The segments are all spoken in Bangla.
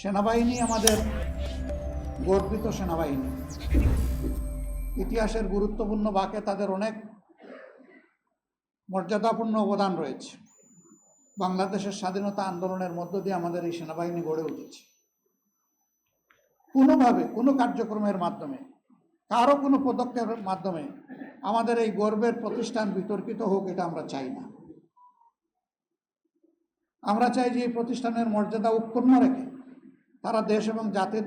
সেনাবাহিনী আমাদের গর্বিত সেনাবাহিনী। ইতিহাসের গুরুত্বপূর্ণ বাঁকে তাদের অনেক মর্যাদাপূর্ণ অবদান রয়েছে। বাংলাদেশের স্বাধীনতা আন্দোলনের মধ্য দিয়ে আমাদের এই সেনাবাহিনী গড়ে উঠেছে। কোনোভাবে, কোনো কার্যক্রমের মাধ্যমে, কারও কোনো পদক্ষেপের মাধ্যমে আমাদের এই গর্বের প্রতিষ্ঠান বিতর্কিত হোক, এটা আমরা চাই না। আমরা চাই যে এই প্রতিষ্ঠানের মর্যাদা উৎপন্ন রেখে তারা দেশ এবং জাতির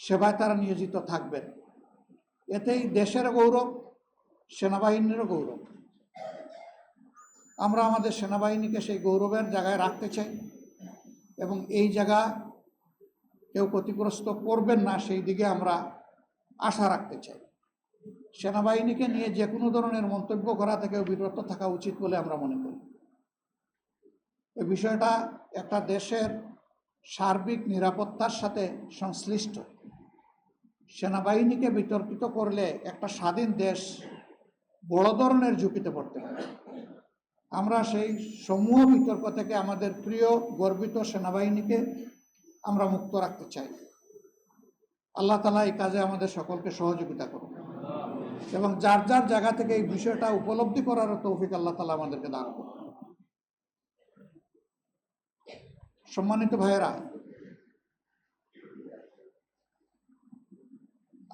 সেবায় তারা নিয়োজিত থাকবেন। এতেই দেশের গৌরব, সেনাবাহিনীরও গৌরব। আমরা আমাদের সেনাবাহিনীকে সেই গৌরবের জায়গায় রাখতে চাই এবং এই জায়গা কেউ ক্ষতিগ্রস্ত করবেন না, সেই দিকে আমরা আশা রাখতে চাই। সেনাবাহিনীকে নিয়ে যে কোনো ধরনের মন্তব্য করা থেকেও বিরত থাকা উচিত বলে আমরা মনে করি। এই বিষয়টা একটা দেশের সার্বিক নিরাপত্তার সাথে সংশ্লিষ্ট। সেনাবাহিনীকে বিতর্কিত করলে একটা স্বাধীন দেশ বড় ধরনের ঝুঁকিতে পড়তে পারে আমরা সেই সমূহ বিতর্ক থেকে আমাদের প্রিয়, গর্বিত সেনাবাহিনীকে আমরা মুক্ত রাখতে চাই। আল্লাহ তালা এই কাজে আমাদের সকলকে সহযোগিতা করুন এবং যার যার জায়গা থেকে এই বিষয়টা উপলব্ধি করার তৌফিক আল্লাহ তালা আমাদেরকে দান করুন। সম্মানিত ভাইয়েরা,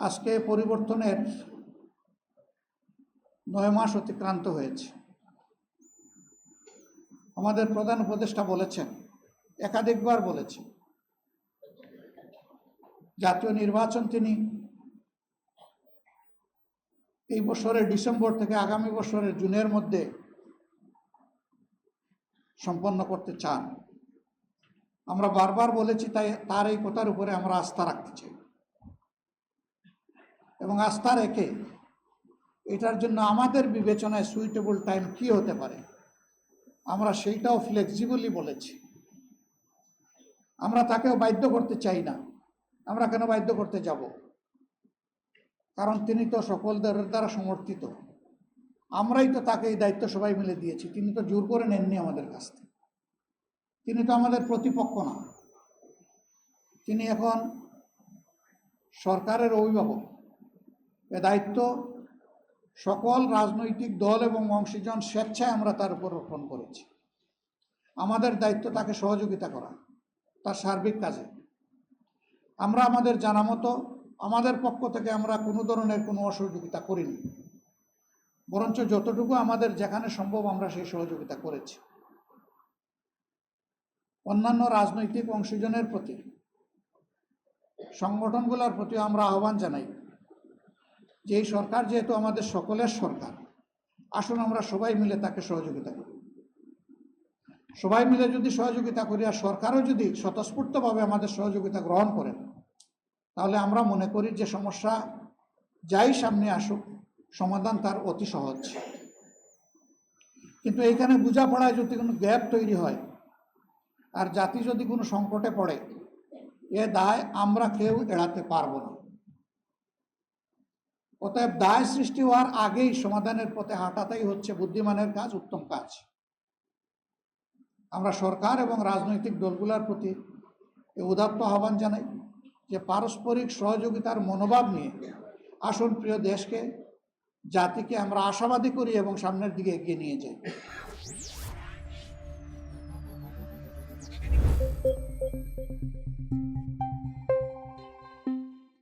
আজকে পরিবর্তনের নয় মাস অতিক্রান্ত হয়েছে। আমাদের প্রধান উপদেষ্টা বলেছেন, একাধিকবার বলেছেন জাতীয় নির্বাচন তিনি এই বছরের ডিসেম্বর থেকে আগামী বছরের জুনের মধ্যে সম্পন্ন করতে চান। আমরা বারবার বলেছি তাই তার এই কথার উপরে আমরা আস্থা রাখতে চাই। এবং আস্থা রেখে এটার জন্য আমাদের বিবেচনায় সুইটেবল টাইম কি হতে পারে, আমরা সেইটাও ফ্লেক্সিবলি বলেছি। আমরা তাকেও বাধ্য করতে চাই না, আমরা কেন বাধ্য করতে যাব? কারণ তিনি তো সকলদের দ্বারা সমর্থিত। আমরাই তো তাকে এই দায়িত্ব সবাই মিলে দিয়েছি, তিনি তো জোর করে নেননি আমাদের কাছ থেকে। তিনি তো আমাদের প্রতিপক্ষ না। তিনি এখন সরকারের অভিভাবক। এ দায়িত্ব সকল রাজনৈতিক দল এবং অংশীজন স্বেচ্ছায় আমরা তার উপর রোপণ করেছি। আমাদের দায়িত্ব তাকে সহযোগিতা করা, তার সার্বিক কাজে। আমরা আমাদের জানা মতো আমাদের পক্ষ থেকে আমরা কোনো ধরনের কোনো অসহযোগিতা করিনি। বরঞ্চ যতটুকু আমাদের যেখানে সম্ভব আমরা সেই সহযোগিতা করেছি। অন্যান্য রাজনৈতিক অংশীজনের প্রতি, সংগঠনগুলোর প্রতি আমরা আহ্বান জানাই যে এই সরকার যেহেতু আমাদের সকলের সরকার, আসুন আমরা সবাই মিলে তাকে সহযোগিতা করি। সবাই মিলে যদি সহযোগিতা করি আর সরকারও যদি স্বতঃস্ফূর্তভাবে আমাদের সহযোগিতা গ্রহণ করেন, তাহলে আমরা মনে করি যে সমস্যা যাই সামনে আসুক, সমাধান তার অতি সহজ। কিন্তু এইখানে বোঝাপড়ায় যদি কোনো গ্যাপ তৈরি হয় আর জাতি যদি কোনো সংকটে পড়ে, এ দায় আমরা কেউ এড়াতে পারব না। অতএব দায় সৃষ্টি হওয়ার আগেই সমাধানের পথে হাঁটাটাই হচ্ছে বুদ্ধিমানের কাজ, উত্তম কাজ। আমরা সরকার এবং রাজনৈতিক দলগুলোর প্রতি উদাত্ত আহ্বান জানাই যে পারস্পরিক সহযোগিতার মনোভাব নিয়ে আসুন প্রিয় দেশকে, জাতিকে আমরা আশাবাদী করি এবং সামনের দিকে এগিয়ে নিয়ে যাই।